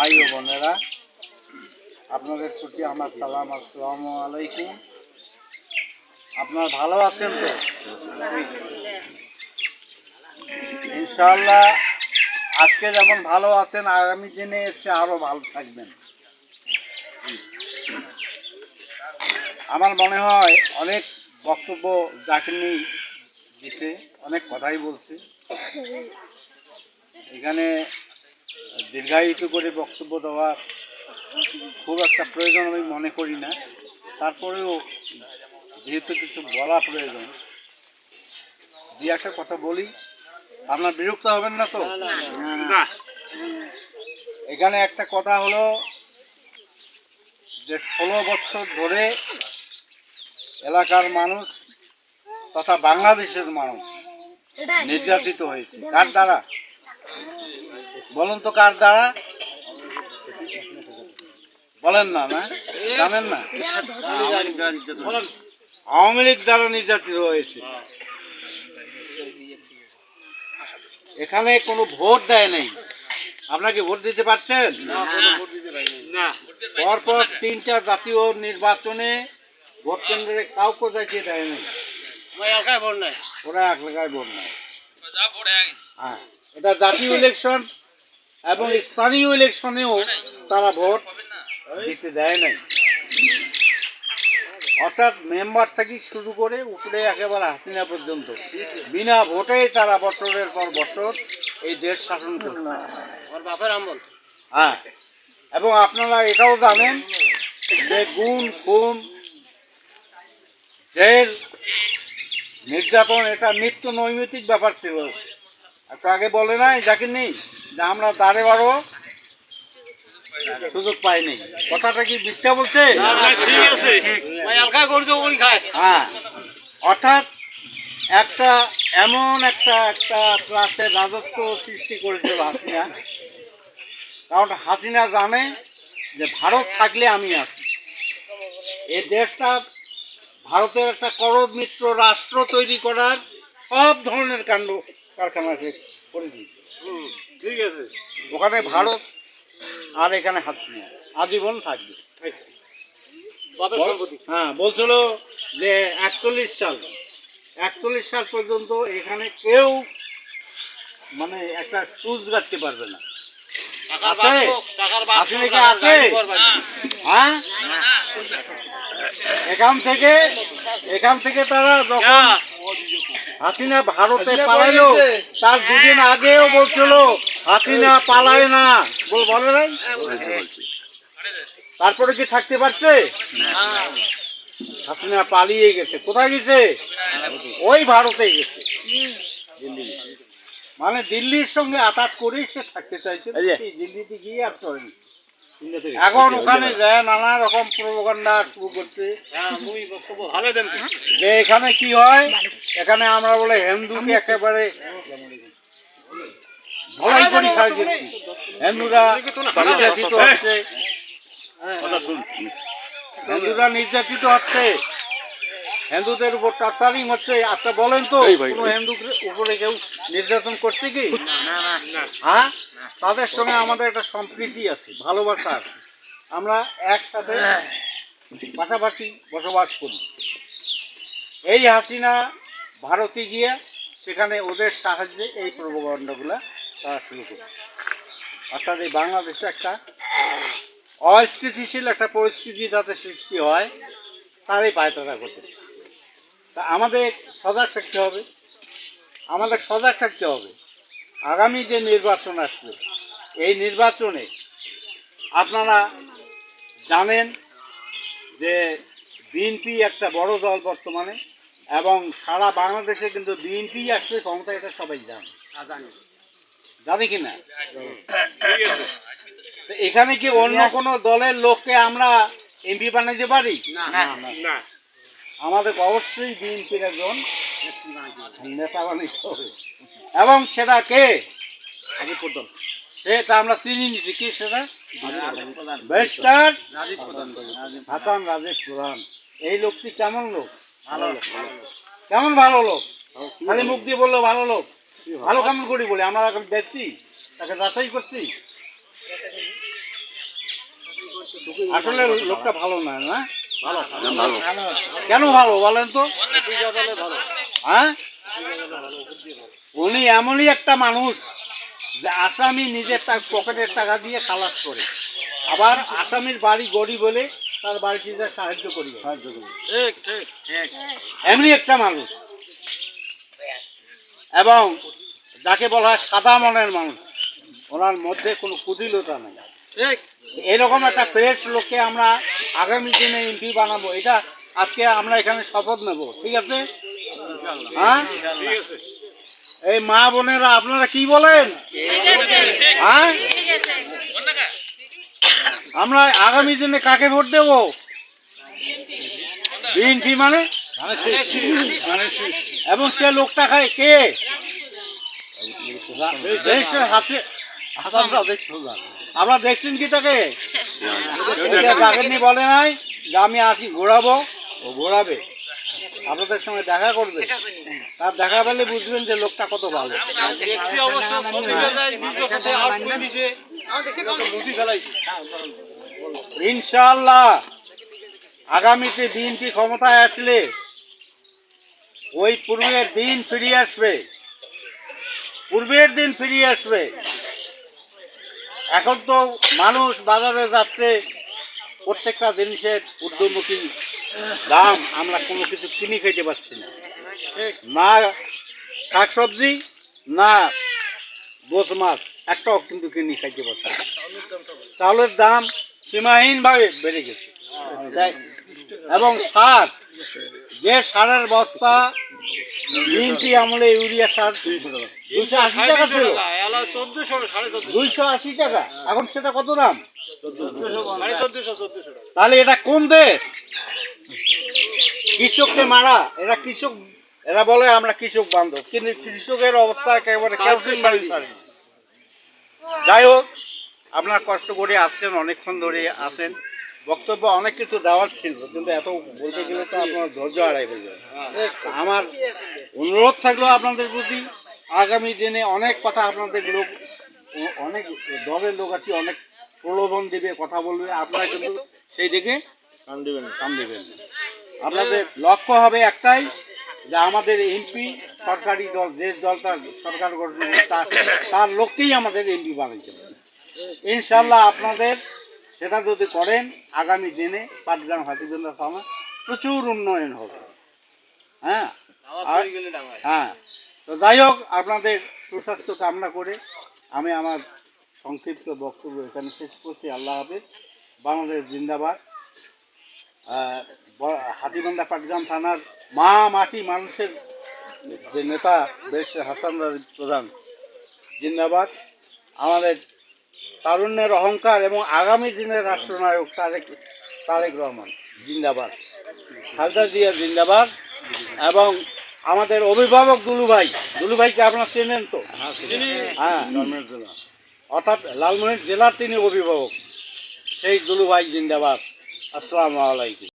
ভাই ও বোনেরা, আপনাদের প্রতি আমার সালাম আসসালামু আলাইকুম। আপনার ভালো আছেন তো? ইনশাল্লাহ আজকে যেমন ভালো আছেন, আগামী দিনে এসে আরও ভালো থাকবেন। আমার মনে হয় অনেক বক্তব্য জাকিনি দিছে, অনেক কথাই বলছে। এখানে দীর্ঘায়িত করে বক্তব্য দেওয়া খুব একটা প্রয়োজন আমি মনে করি না। তারপরেও যেহেতু কিছু বলা প্রয়োজন দু একটা কথা বলি আপনার বিরক্ত হবেন না তো? এখানে একটা কথা হলো যে ষোলো বছর ধরে এলাকার মানুষ তথা বাংলাদেশের মানুষ নির্যাতিত হয়েছে। কার দ্বারা? বলুন তো কার দ্বারা? বলেন না না? জানেন না? বলেন। আওয়ামী লীগ দ্বারা নির্যাতিত হয়েছে। এখানে কোনো ভোট দেয় নেই। আপনাকে ভোট দিতে পারছেন? না। পরপর তিনটা জাতীয় নির্বাচনে ভোট কেন্দ্রে কাউকে যাইতে দেয় নেই। ওরা এক জায়গায় ভোট নেয়। হ্যাঁ এটা জাতীয় ইলেকশন এবং স্থানীয় ইলেকশনেও তারা ভোট দিতে দেয় নাই। অর্থাৎ মেম্বার থেকে শুরু করে উপরে একেবারে হাসিনা পর্যন্ত বিনা ভোটে তারা বছরের পর বছর এই দেশ শাসন করছে। হ্যাঁ এবং আপনারা এটাও জানেন যে গুণ খুন জেল নির্যাতন এটা নিত্য নৈমিত্তিক ব্যাপার ছিল। একটু আগে বলে নাই যাকে নেই যে আমরা দাঁড়ে বারো সুযোগ পাইনি। কথাটা কি মিথ্যা বলছে? হ্যাঁ। অর্থাৎ একটা এমন একটা একটা ক্লাসের রাজত্ব সৃষ্টি করেছিল হাসিনা। কারণ হাসিনা জানে যে ভারত থাকলে আমি আছি। এই দেশটা ভারতের একটা করব মিত্র রাষ্ট্র তৈরি করার সব ধরনের কাণ্ড কারখানা সে করে দিয়েছে। ঠিক আছে। ওখানে ভারত আর এখানে হাসিনা আজীবন থাকবে। হ্যাঁ বলছিল যে একচল্লিশ সাল একচল্লিশ সাল পর্যন্ত এখানে কেউ মানে একটা সুচ রাখতে পারবে না। আছে? আছে নাকি আছে? হ্যাঁ। এখান থেকে এখান থেকে তারা যখন হাসিনা ভারতে পালাইলো তার দুদিন আগেও বলছিল হাসিনা পালায় না। বলে নাই? তারপরে কি থাকতে পারছে? হাসিনা পালিয়ে গেছে। কোথায় গেছে? ওই ভারতে গেছে। মানে দিল্লির সঙ্গে আতাত করেই সে থাকতে চাইছে। দিল্লিতে গিয়ে আর চলেনি। এখন ওখানে যায় নানা রকম প্রোপাগান্ডা শুরু করছে। হ্যাঁ যে এখানে কি হয় এখানে আমরা বলে হিন্দুকে একেবারে করি খাই দিচ্ছি। হিন্দুরা নির্যাতিত হচ্ছে। হিন্দুরা নির্যাতিত হচ্ছে। হিন্দুদের উপর টর্চারিং হচ্ছে। আচ্ছা বলেন তো কোনো হিন্দুর উপরে কেউ নির্যাতন করছে কি? হ্যাঁ? তাদের সঙ্গে আমাদের একটা সম্প্রীতি আছে ভালোবাসা আছে। আমরা একসাথে পাশাপাশি বসবাস করি। এই হাসিনা ভারতে গিয়ে সেখানে ওদের সাহায্যে এই প্রবন্ধগুলো তারা শুরু করে। অর্থাৎ এই বাংলাদেশে একটা অস্থিতিশীল একটা পরিস্থিতি যাতে সৃষ্টি হয় তারই পায়তারা করতে তা আমাদের সজাগ থাকতে হবে। আমাদের সজাগ থাকতে হবে। আগামী যে নির্বাচন আসবে, এই নির্বাচনে আপনারা জানেন যে বিএনপি একটা বড় দল বর্তমানে এবং সারা বাংলাদেশে কিন্তু বিএনপি আসবে, ক্ষমতা এটা সবাই জানে। জানে কি না? এখানে কি অন্য কোনো দলের লোককে আমরা এমপি বানাইতে পারি? না। আমাদের অবশ্যই বিএনপির একজন নেতা বানাইতে হবে। এবং সেটা কে? সেটা আমরা চিনি নিছি কি সেটা? ব্যারিস্টার হাসান রাজেশ প্রধান। এই লোকটি কেমন লোক? ভালো লোক। কেমন ভালো লোক? খালি মুখ দিয়ে বলল ভালো লোক। ভালো কেমন করি বলে? আমরা এখন দেখছি তাকে যাচাই করছি। আসলে লোকটা ভালো না না? ভালো কেন ভালো। বলেন তো? হ্যাঁ? উনি এমনই একটা মানুষ যে আসামি নিজের তার পকেটের টাকা দিয়ে খালাস করে। আবার আসামির বাড়ি গরিব বলে তার বাড়িতে যা সাহায্য করি। সাহায্য করি। ঠিক ঠিক। ঠিক। এমনি একটা মানুষ। এবং যাকে বলা হয় সাদা মনের মানুষ। ওনার মধ্যে কোনো কুটিলতা নেই। এরকম একটা ফ্রেশ লোককে আমরা আগামী দিনে এমপি বানাবো, এটা আজকে আমরা এখানে শপথ নেব, ঠিক আছে? হ্যাঁ? এই মা বোনেরা, আপনারা কি বলেন? হ্যাঁ? আমরা আগামী দিনে কাকে ভোট দেব? বিএনপি মানে? এবং সে লোকটা খায় কে? হাতে আপনারা দেখছেন কি তাকে? বলে নাই যে আমি আসি ঘোরাবো ও ঘোরাবে। আপনাদের সঙ্গে দেখা করবে। তার দেখা পেলে বুঝবেন যে লোকটা কত ভালো। ইনশাআল্লাহ আগামীতে বিএনপি ক্ষমতায় আসলে ওই পূর্বের দিন ফিরিয়ে আসবে। পূর্বের দিন ফিরিয়ে আসবে। এখন তো মানুষ বাজারে যাচ্ছে, প্রত্যেকটা জিনিসের ঊর্ধ্বমুখী দাম আমরা কোনো কিছু কিনে খেতে পারছি না। না শাকসবজি, না গোস মাছ, একটাও কিন্তু কিনে খাইতে পারছি না। চাউলের দাম সীমাহীনভাবে বেড়ে গেছে। তাই- এবং সার, যে সারের বস্তা বিএনপি আমলে, ইউরিয়া সার, দুইশো আশি টাকা ছিল। দুইশো আশি টাকা। এখন সেটা কত দাম? তাহলে এটা কোন দেশ? কৃষককে মারা। এরা কৃষক, এরা বলে আমরা কৃষক বান্ধব। কিন্তু কৃষকের অবস্থা একেবারে। যাই হোক, আপনার কষ্ট করে আসছেন, অনেকক্ষণ ধরে আসেন বক্তব্য অনেক কিছু দেওয়ার ছিল, কিন্তু এত বলতে গেলে তো আপনার ধৈর্য হারাই ফেলবে আমার অনুরোধ থাকল আপনাদের প্রতি, আগামী দিনে অনেক কথা আপনাদের লোক, অনেক দলের লোক আছে, অনেক প্রলোভন দেবে, কথা বলবে, আপনারা কিন্তু সেই দিকে কান দেবেন কান দেবেন। আপনাদের লক্ষ্য হবে একটাই, যে আমাদের এমপি সরকারি দল, যে দলটা সরকার গঠন তার তার লোককেই আমাদের এমপি বানাইতে হবে। ইনশাল্লাহ আপনাদের সেটা যদি করেন আগামী দিনে পাটগ্রাম হাতিগঞ্জা থানা প্রচুর উন্নয়ন হবে। হ্যাঁ? হ্যাঁ। তো যাই হোক আপনাদের সুস্বাস্থ্য কামনা করে আমি আমার সংক্ষিপ্ত বক্তব্য এখানে শেষ করছি। আল্লাহ হাফেজ। বাংলাদেশ জিন্দাবাদ। হাতিবান্ধা পাটগ্রাম থানার মা মাটি মানুষের যে নেতা বেশ হাসান প্রধান জিন্দাবাদ। আমাদের তারুণ্যের অহংকার এবং আগামী দিনের রাষ্ট্রনায়ক তারেক তারেক রহমান। জিন্দাবাদ। খালদা জিয়া জিন্দাবাদ। এবং আমাদের অভিভাবক দুলু ভাই। দুলু ভাইকে আপনার চেনেন তো? হ্যাঁ অর্থাৎ লালমোহন জেলার তিনি অভিভাবক। সেই দুলু ভাই জিন্দাবাদ। আসসালামু আলাইকুম।